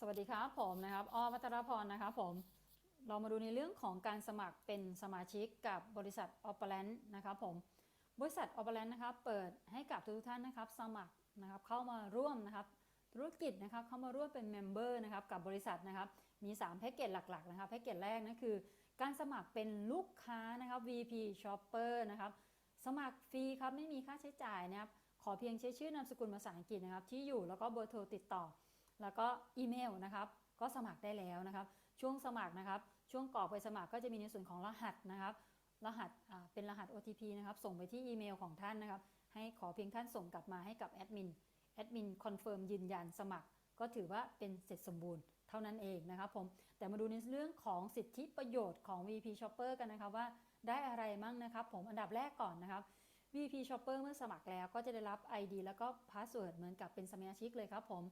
สวัสดีครับผมนะครับอ้อวัตรพรนะครับผมเรามาดูในเรื่องของการสมัครเป็นสมาชิกกับบริษัทออปเปอร์แลนด์นะครับผมบริษัทออปเปอร์แลนด์นะครับเปิดให้กับทุกท่านนะครับสมัครนะครับเข้ามาร่วมนะครับธุรกิจนะครับเข้ามาร่วมเป็นเมมเบอร์นะครับกับบริษัทนะครับมี3แพ็กเกจหลักๆนะครับแพ็กเกจแรกนะคือ การสมัครเป็นลูกค้านะครับ VP Shopper นะครับสมัครฟรีครับไม่มีค่าใช้จ่ายนะครับขอเพียงใช้ชื่อนามสกุลภาษาอังกฤษนะครับที่อยู่แล้วก็เบอร์โทรติดต่อ แล้วก็อีเมลนะครับก็สมัครได้แล้วนะครับ ช่วงสมัครนะครับ ช่วงกรอกไปสมัครก็จะมีในส่วนของรหัสนะครับ รหัสเป็นรหัส OTP นะครับ ส่งไปที่อีเมลของท่านนะครับ ให้ขอเพียงท่านส่งกลับมาให้กับแอดมิน แอดมินคอนเฟิร์มยืนยันสมัคร ก็ถือว่าเป็นเสร็จสมบูรณ์เท่านั้นเองนะครับผม แต่มาดูในเรื่องของสิทธิประโยชน์ของ VP Shopper กันนะครับว่าได้อะไรมั่งนะครับ ผมอันดับแรกก่อนนะครับ VP Shopper เมื่อสมัครแล้วก็จะได้รับ ID แล้วก็พาสเวิร์ดเหมือนกับเป็นสมาชิกเลยครับผม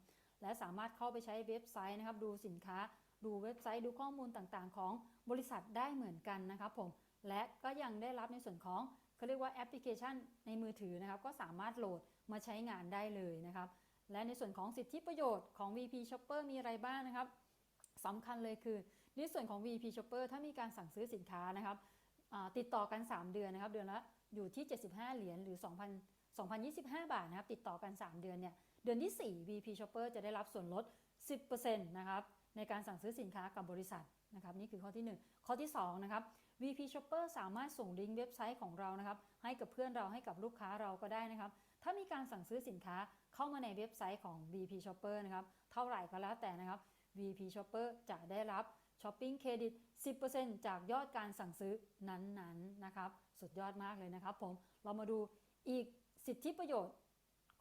และสามารถเข้าไปใช้เว็บไซต์นะครับ ดูสินค้า ดูเว็บไซต์ดูข้อมูลต่างๆ ของบริษัทได้เหมือนกันนะครับผม และก็ยังได้รับในส่วนของเขาเรียกว่าแอปพลิเคชันในมือถือนะครับ ก็สามารถโหลดมาใช้งานได้เลยนะครับ และในส่วนของสิทธิประโยชน์ของ VP Shopper มีอะไรบ้างนะครับสำคัญเลยคือในส่วนของ VP Shopper ถ้ามีการสั่งซื้อสินค้านะครับติดต่อกัน 3 เดือนนะครับ เดือนละอยู่ที่ 75 เหรียญหรือ 2,000 2,025 บาทนะครับ ติดต่อกัน 3 เดือนเนี่ย เดือนที่ 4 VP Shopper จะได้รับส่วนลด 10%นะครับในการสั่งซื้อสินค้ากับบริษัทนะครับนี่คือข้อที่ 1 ข้อที่2นะครับ VP Shopper สามารถส่งลิงก์เว็บไซต์ของเรานะครับให้กับเพื่อนเราให้กับลูกค้าเราก็ได้นะครับ ถ้ามีการสั่งซื้อสินค้าเข้ามาในเว็บไซต์ของ VP Shopper นะครับเท่าไหร่ก็แล้วแต่นะครับ VP Shopper จะได้รับช้อปปิ้งเครดิต 10%จากยอดการสั่งซื้อนั้นๆนะครับ สุดยอดมากเลยนะครับผม เรามาดูอีกสิทธิประโยชน์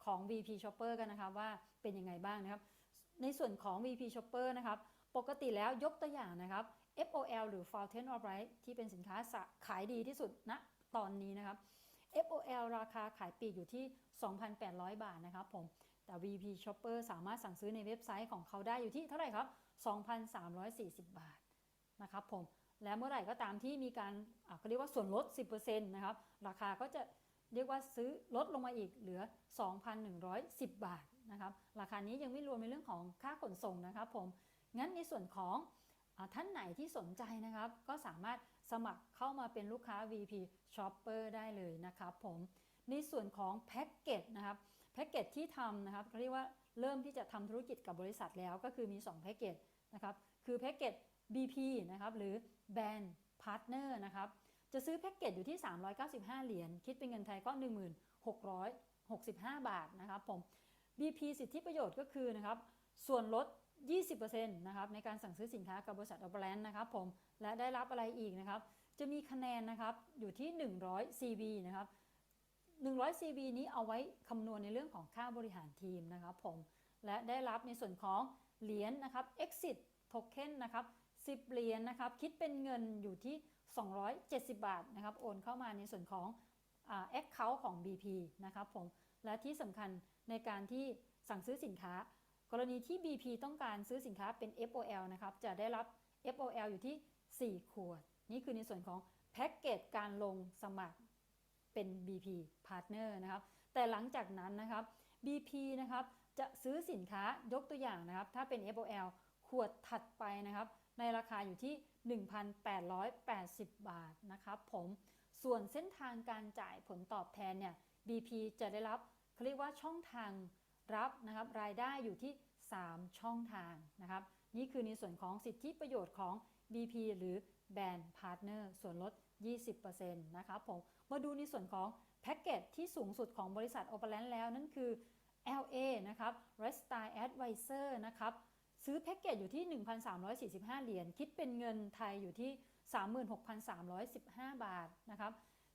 ของ VP Shopper กันนะครับว่าเป็นยังไงบ้างนะครับ ในส่วนของ VP Shopper นะครับ ปกติแล้วยกตัวอย่างนะครับ FOL หรือ Fountain of Light ที่เป็นสินค้าขายดีที่สุดณตอนนี้นะครับ FOL ราคาขายปีกอยู่ที่ 2,800 บาทนะครับผม แต่ VP Shopper สามารถสั่งซื้อในเว็บไซต์ของเขาได้อยู่ที่เท่าไหร่ครับ 2,340 บาทนะครับผม และเมื่อไหร่ก็ตามที่มีการเขาเรียกว่าส่วนลด 10%นะครับ ราคาก็จะ เรียกว่าซื้อลดลงมาอีกเหลือ 2,110 บาทนะครับราคานี้ยังไม่รวมในเรื่องของค่าขนส่งนะครับผมงั้นในส่วนของอท่านไหนที่สนใจนะครับ ก็สามารถสมัครเข้ามาเป็นลูกค้า VP Shopper ได้เลยนะครับผมในส่วนของแพ็กเกจนะครับแพ็กเกจที่ทำนะครับเขาเรียกว่าเริ่มที่จะทำธุรกิจกับบริษัทแล้วก็คือมี 2แพ็กเกจนะครับคือแพ็กเกจ BP นะครับหรือ Band Partner นะครับ จะซื้อแพ็กเกจอยู่ที่ 395 เหรียญ คิดเป็นเงินไทยก็ 1665 บาทนะครับผม BP สิทธิประโยชน์ก็คือนะครับ ส่วนลด 20%นะครับในการสั่งซื้อสินค้ากับบริษัทออเปอร์แลนด์นะครับผม และได้รับอะไรอีกนะครับ จะมีคะแนนนะครับอยู่ที่ 100 CV นะครับ 100 CV นี้เอาไว้คำนวณในเรื่องของค่าบริหารทีมนะครับผม และได้รับในส่วนของเหรียญนนะครับ exit token นะครับ 10 เหรียญนะครับ คิดเป็นเงินอยู่ที่ 270 บาทนะครับโอนเข้ามาในส่วนของแอ่า account ของ BP นะครับผมและที่สำคัญในการที่สั่งซื้อสินค้า กรณีที่ BP ต้องการซื้อสินค้าเป็น FOL นะครับจะได้รับ FOL อยู่ที่ 4 ขวด นี่คือในส่วนของแพ็กเกจการลงสมัครเป็น BP Partner นะครับ แต่หลังจากนั้นนะครับ BP นะครับจะซื้อสินค้ายกตัวอย่างนะครับ ถ้าเป็น FOL ขวดถัดไปนะครับ ในราคาอยู่ที่ 1,880 บาทนะครับผมส่วนเส้นทางการจ่ายผลตอบแทนเนี่ย BP จะได้รับเขาเรียกว่าช่องทางรับนะครับ รายได้อยู่ที่ 3 ช่องทางนะครับ นี่คือในส่วนของสิทธิประโยชน์ของ BP หรือ Band Partner ส่วนลด 20%นะครับผมมาดูในส่วนของแพ็กเกจที่สูงสุดของบริษัท o p e r a n d แล้วนั่นคือ LA นะครับ Restyle Advisor นะครับ ซื้อแพ็กเกจอยู่ที่ 1,345 เหรียญ คิดเป็นเงินไทยอยู่ที่ 36,315 บาทนะครับ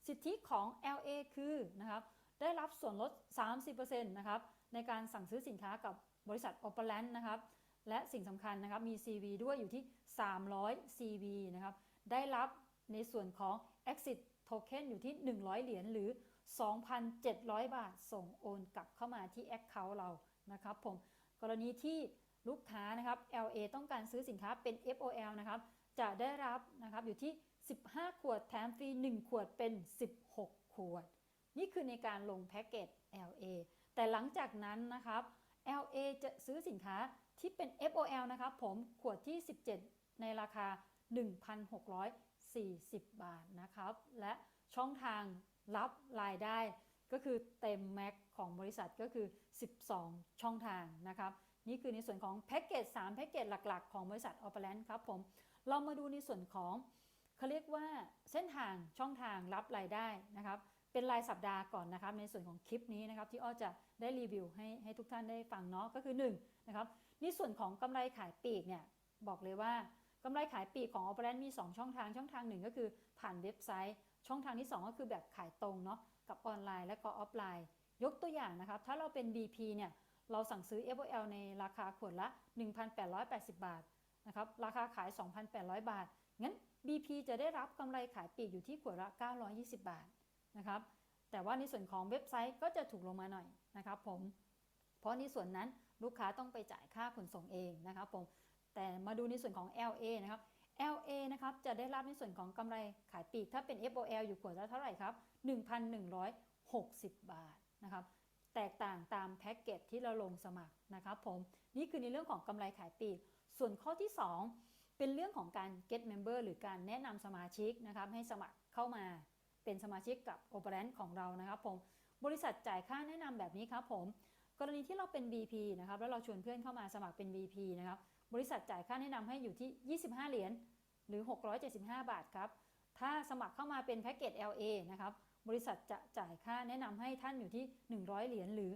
สิทธิของ LA คือนะครับ ได้รับส่วนลด 30%นะครับ ในการสั่งซื้อสินค้ากับบริษัท o p e r a n d นะครับ และสิ่งสำคัญนะครับ มี CV ด้วยอยู่ที่ 300 CV นะครับ ได้รับในส่วนของ Exit Token อยู่ที่ 100 เหรียญหรือ 2,700 บาท ส่งโอนกลับเข้ามาที่ Account เรา นะครับผม กรณีที่ ลูกค้านะครับ LA ต้องการซื้อสินค้าเป็น FOL นะครับจะได้รับนะครับอยู่ที่ 15 ขวดแถมฟรี 1 ขวดเป็น 16 ขวด นี่คือในการลงแพ็กเกจ LA แต่หลังจากนั้นนะครับ LA จะซื้อสินค้าที่เป็น FOL นะครับผมขวดที่ 17 ในราคา 1,640 บาทนะครับ และช่องทางรับรายได้ก็คือเต็มแม็กของบริษัทก็คือ 12 ช่องทางนะครับ นี่คือในส่วนของแพ็กเกจ3แพ็กเกจหลัก ๆ ของบริษัท o p e r a n t ครับผม เรามาดูในส่วนของเขาเรียกว่าเส้นทางช่องทางรับรายได้นะครับ เป็นรายสัปดาห์ก่อนนะครับ ในส่วนของคลิปนี้นะครับ ที่อ้อจะได้รีวิวให้ให้ทุกท่านได้ฟังเนาะก็คือ1นะครับในส่วนของกำไรขายปีกเนี่ยบอกเลยว่ากำไรขายปีกของ o p e r a n t มี 2 ช่องทางช่องทางหนึ่งก็คือผ่านเว็บไซต์ ช่องทางที่ 2 ก็คือแบบขายตรงเนาะกับออนไลน์และก็ออฟไลน์ ยกตัวอย่างนะครับ ถ้าเราเป็น BP เนี่ย เราสั่งซื้อ FOL ในราคาขวดละ 1,880 บาทนะครับราคาขาย 2,800 บาท งั้น BP จะได้รับกำไรขายปีกอยู่ที่ขวดละ 920 บาทนะครับแต่ว่าในส่วนของเว็บไซต์ก็จะถูกลงมาหน่อยนะครับผมเพราะในส่วนนั้นลูกค้าต้องไปจ่ายค่าขนส่งเองนะครับผมแต่มาดูในส่วนของ LA นะครับ LA นะครับจะได้รับในส่วนของกำไรขายปีก ถ้าเป็น FOL อยู่ขวดละเท่าไหร่ครับ 1,160 บาทนะครับ แตกต่างตามแพ็กเกจที่เราลงสมัครนะครับผมนี่คือในเรื่องของกำไรขายปลีก ส่วนข้อที่ 2 เป็นเรื่องของการ get member หรือการแนะนำสมาชิกนะครับให้สมัครเข้ามาเป็นสมาชิกกับ o p e r a n t ของเรานะครับผมบริษัทจ่ายค่าแนะนำแบบนี้ครับผมกรณีที่เราเป็น BP นะครับแล้วเราชวนเพื่อนเข้ามาสมัครเป็น BP นะครับบริษัทจ่ายค่าแนะนำให้อยู่ที่ 25 เหรียญหรือ 675 บาทครับถ้าสมัครเข้ามาเป็นแพ็กเกจ LA นะครับ บริษัทจะจ่ายค่าแนะนำให้ท่านอยู่ที่ 100 เหรียญหรือ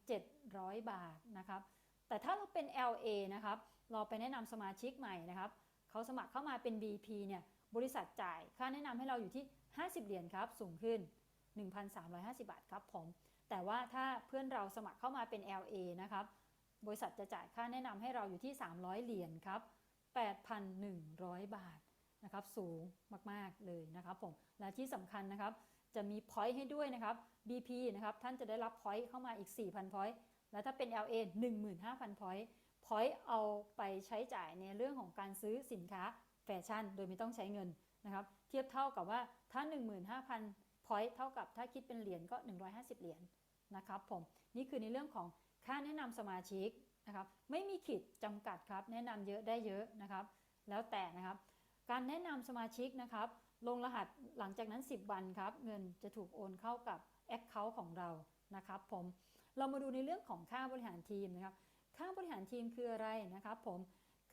2,700 บาทนะครับ แต่ถ้าเราเป็น LA นะครับ เราไปแนะนำสมาชิกใหม่นะครับ เขาสมัครเข้ามาเป็น BP เนี่ย บริษัทจ่ายค่าแนะนำให้เราอยู่ที่ 50 เหรียญครับ สูงขึ้น 1,350 บาทครับผม แต่ว่าถ้าเพื่อนเราสมัครเข้ามาเป็น LA นะครับ บริษัทจะจ่ายค่าแนะนำให้เราอยู่ที่ 300 เหรียญครับ 8,100 บาทนะครับ สูงมาก ๆ เลยนะครับผม และที่สำคัญนะครับ จะมี point ให้ด้วยนะครับ BP นะครับ ท่านจะได้รับ point เข้ามาอีก 4,000 point แล้วถ้าเป็น LA 15,000 point point เอาไปใช้จ่ายในเรื่องของการซื้อสินค้าแฟชั่น โดยไม่ต้องใช้เงินนะครับ เทียบเท่ากับว่าถ้า 15,000 point เท่ากับถ้าคิดเป็นเหรียญก็ 150 เหรียญนะครับผม นี่คือในเรื่องของค่าแนะนำสมาชิกนะครับไม่มีขีดจำกัดครับ แนะนำเยอะได้เยอะนะครับ แล้วแต่นะครับ การแนะนำสมาชิกนะครับ ลงรหัสหลังจากนั้น 10 วันครับ เงินจะถูกโอนเข้ากับ Account ของเรานะครับผมเรามาดูในเรื่องของค่าบริหารทีมนะครับ ค่าบริหารทีมคืออะไรนะครับผม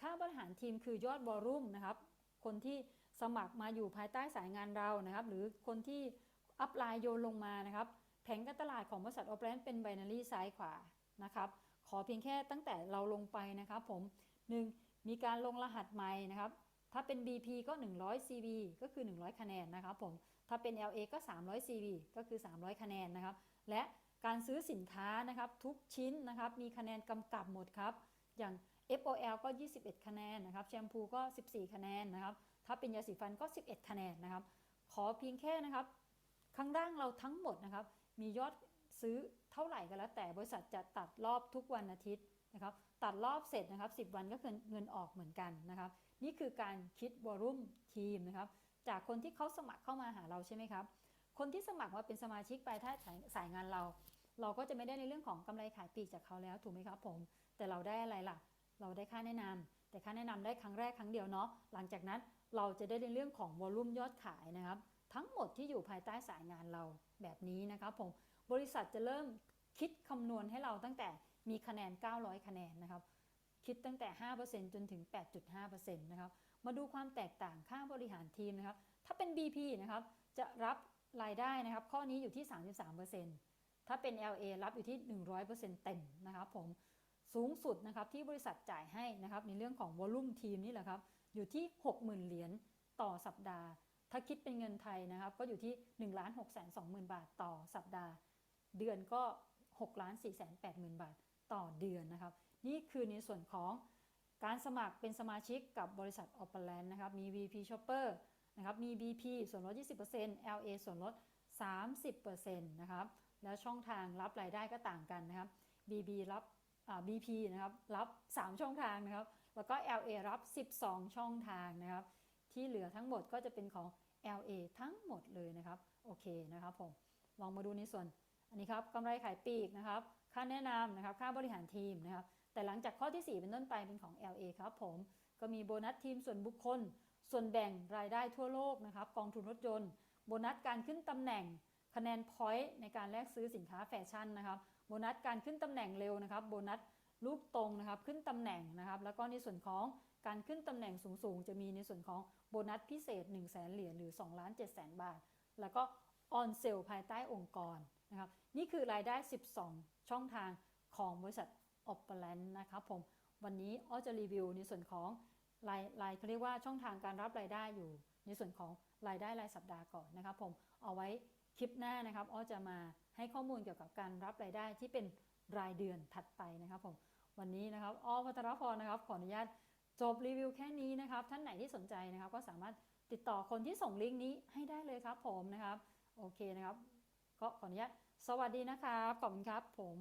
ค่าบริหารทีมคือยอดวอลุ่มนะครับ คนที่สมัครมาอยู่ภายใต้สายงานเรานะครับ หรือคนที่อัพไลน์โยนลงมานะครับ แผงการตลาดของบริษัท o p e r a n t เป็น binary ซ้ายขวานะครับ ขอเพียงแค่ตั้งแต่เราลงไปนะครับผม 1. มีการลงรหัสใหม่นะครับ ถ้าเป็น BP ก็ 100 CV ก็คือ 100 คะแนนนะครับผม ถ้าเป็น LA ก็ 300 CV ก็คือ 300 คะแนนนะครับ และการซื้อสินค้านะครับทุกชิ้นนะครับมีคะแนนกำกับหมดครับ อย่าง FOL ก็ 21 คะแนนนะครับ แชมพูก็ 14 คะแนนนะครับ ถ้าเป็นยาสีฟันก็ 11 คะแนนนะครับ ขอเพียงแค่นะครับ ข้างล่างเราทั้งหมดนะครับ มียอดซื้อเท่าไหร่ก็แล้ว แต่บริษัทจะตัดรอบทุกวันอาทิตย์นะครับ ตัดรอบเสร็จนะครับ 10 วันก็คือเงินออกเหมือนกันนะครับ นี่คือการคิดวอลุ่มทีมนะครับ จากคนที่เขาสมัครเข้ามาหาเราใช่ไหมครับ คนที่สมัครมาเป็นสมาชิกไปถ้าสายงานเรา เราก็จะไม่ได้ในเรื่องของกำไรขายปีกจากเขาแล้วถูกไหมครับผม แต่เราได้อะไรล่ะ เราได้ค่าแนะนำแต่ค่าแนะนำได้ครั้งแรกครั้งเดียวเนาะ หลังจากนั้นเราจะได้ในเรื่องของวอลุ่มยอดขายนะครับ ทั้งหมดที่อยู่ภายใต้สายงานเราแบบนี้นะครับผม บริษัทจะเริ่มคิดคำนวณให้เราตั้งแต่มีคะแนน 900 คะแนนนะครับ คิดตั้งแต่ 5%จนถึง 8.5%นะครับ มาดูความแตกต่างค่าบริหารทีมนะครับ ถ้าเป็น BP นะครับ จะรับรายได้นะครับ ข้อนี้อยู่ที่ 33%ถ้าเป็น LA รับอยู่ที่ 100%เต็มนะครับผม สูงสุดนะครับที่บริษัทจ่ายให้นะครับในเรื่องของวอลุ่มทีมนี่แหละครับ อยู่ที่ 60,000 เหรียญต่อสัปดาห์ ถ้าคิดเป็นเงินไทยนะครับ ก็อยู่ที่ 1 6 2 0 0 0 0 บาทต่อสัปดาห์ เดือนก็6 4 8 0 0 0 0 บาทต่อเดือนนะครับ นี่คือในส่วนของการสมัครเป็นสมาชิกกับบริษัท o p e r a n d นนะครับ มี VP Shopper นะครับ มี BP ส่วนลด 20% LA ส่วนลด 30%นะครับ แล้วช่องทางรับรายได้ก็ต่างกันนะครับ BB รับ BP นะครับ รับ 3 ช่องทางนะครับ แล้วก็ LA รับ 12 ช่องทางนะครับ ที่เหลือทั้งหมดก็จะเป็นของ LA ทั้งหมดเลยนะครับ โอเคนะครับผม ลองมาดูในส่วน อันนี้ครับกำไรขายปลีกนะครับ ค่าแนะนำนะครับ ค่าบริหารทีมนะครับ แต่หลังจากข้อที่ 4 เป็นต้นไปเป็นของ LA ครับผม ก็มีโบนัสทีมส่วนบุคคล ส่วนแบ่งรายได้ทั่วโลกนะครับ กองทุนรถยนต์ โบนัสการขึ้นตำแหน่ง คะแนนพอยต์ในการแลกซื้อสินค้าแฟชั่นนะครับ โบนัสการขึ้นตำแหน่งเร็วนะครับ โบนัสลูกตรงนะครับ ขึ้นตำแหน่งนะครับ แล้วก็ในส่วนของการขึ้นตำแหน่งสูงๆ จะมีในส่วนของโบนัสพิเศษ 1 0 0 0 0แสนเหรียญหรือ2ล้าน7แสนบาท แล้วก็ออนเซลภายใต้องค์กรนะครับ นี่คือรายได้ 12 ช่องทางของบริษัท o p e r a n t นะครับผมวันนี้อ้อจะรีวิวในส่วนของรายรายเขาเรียกว่าช่องทางการรับรายได้อยู่ ในส่วนของรายได้รายสัปดาห์ก่อนนะครับผมเอาไว้คลิปหน้านะครับอ้อจะมาให้ข้อมูลเกี่ยวกับการรับรายได้ที่เป็นรายเดือนถัดไปนะครับผมวันนี้นะครับอ้อพัทรพรนะครับขออนุญาตจบรีวิวแค่นี้นะครับ ท่านไหนที่สนใจนะครับ ก็สามารถติดต่อคนที่ส่งลิงก์นี้ให้ได้เลยครับผมนะครับ โอเคนะครับ ก็ขออนุญาตสวัสดีนะครับ ขอบคุณครับผม